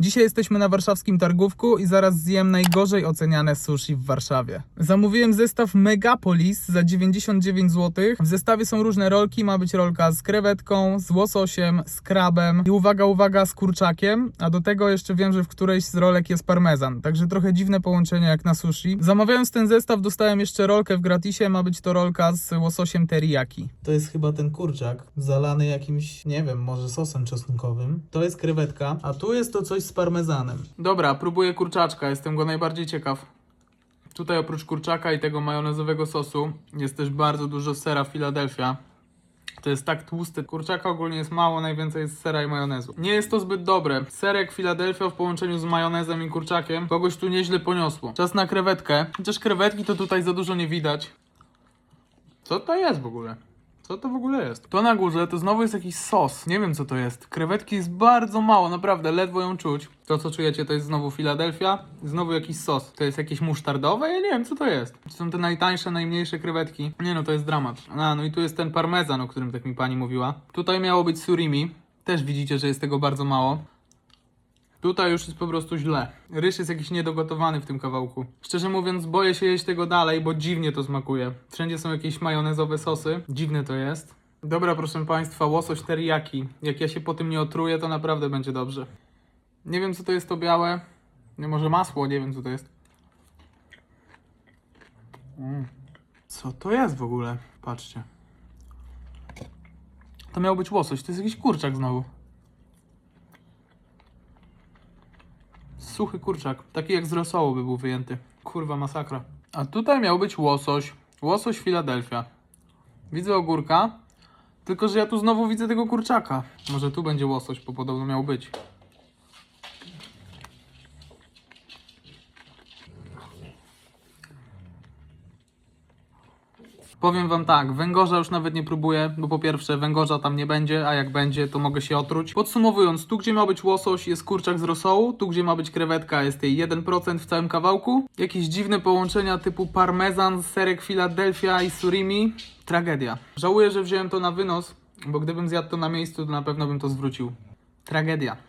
Dzisiaj jesteśmy na warszawskim targówku i zaraz zjem najgorzej oceniane sushi w Warszawie. Zamówiłem zestaw Megapolis za 99 zł. W zestawie są różne rolki, ma być rolka z krewetką, z łososiem, z krabem i uwaga, uwaga, z kurczakiem, a do tego jeszcze wiem, że w którejś z rolek jest parmezan, także trochę dziwne połączenie jak na sushi. Zamawiając ten zestaw dostałem jeszcze rolkę w gratisie, ma być to rolka z łososiem teriyaki. To jest chyba ten kurczak, zalany jakimś, nie wiem, może sosem czosnkowym. To jest krewetka, a tu jest to coś z parmezanem. Dobra, próbuję kurczaczka, jestem go najbardziej ciekaw. Tutaj oprócz kurczaka i tego majonezowego sosu jest też bardzo dużo sera Philadelphia. To jest tak tłusty. Kurczaka ogólnie jest mało, najwięcej jest sera i majonezu. Nie jest to zbyt dobre. Serek Philadelphia w połączeniu z majonezem i kurczakiem kogoś tu nieźle poniosło. Czas na krewetkę. Chociaż krewetki to tutaj za dużo nie widać. Co to jest w ogóle? Co to w ogóle jest? To na górze to znowu jest jakiś sos. Nie wiem co to jest. Krewetki jest bardzo mało, naprawdę, ledwo ją czuć. To co czujecie to jest znowu Philadelphia, znowu jakiś sos. To jest jakieś musztardowe? Ja nie wiem co to jest. To są te najtańsze, najmniejsze krewetki. Nie no, to jest dramat. A, no i tu jest ten parmezan, o którym tak mi pani mówiła. Tutaj miało być surimi. Też widzicie, że jest tego bardzo mało. Tutaj już jest po prostu źle. Ryż jest jakiś niedogotowany w tym kawałku. Szczerze mówiąc, boję się jeść tego dalej, bo dziwnie to smakuje. Wszędzie są jakieś majonezowe sosy. Dziwne to jest. Dobra, proszę Państwa, łosoś teriyaki. Jak ja się po tym nie otruję, to naprawdę będzie dobrze. Nie wiem, co to jest to białe. Nie, może masło, nie wiem, co to jest. Mm. Co to jest w ogóle? Patrzcie. To miał być łosoś, to jest jakiś kurczak znowu. Suchy kurczak, taki jak z rosołu by był wyjęty. Kurwa masakra. A tutaj miał być łosoś. Łosoś Philadelphia. Widzę ogórka, tylko że ja tu znowu widzę tego kurczaka. Może tu będzie łosoś, bo podobno miał być. Powiem wam tak, węgorza już nawet nie próbuję, bo po pierwsze węgorza tam nie będzie, a jak będzie, to mogę się otruć. Podsumowując, tu gdzie ma być łosoś jest kurczak z rosołu, tu gdzie ma być krewetka jest jej 1% w całym kawałku. Jakieś dziwne połączenia typu parmezan, serek Philadelphia i surimi. Tragedia. Żałuję, że wziąłem to na wynos, bo gdybym zjadł to na miejscu, to na pewno bym to zwrócił. Tragedia.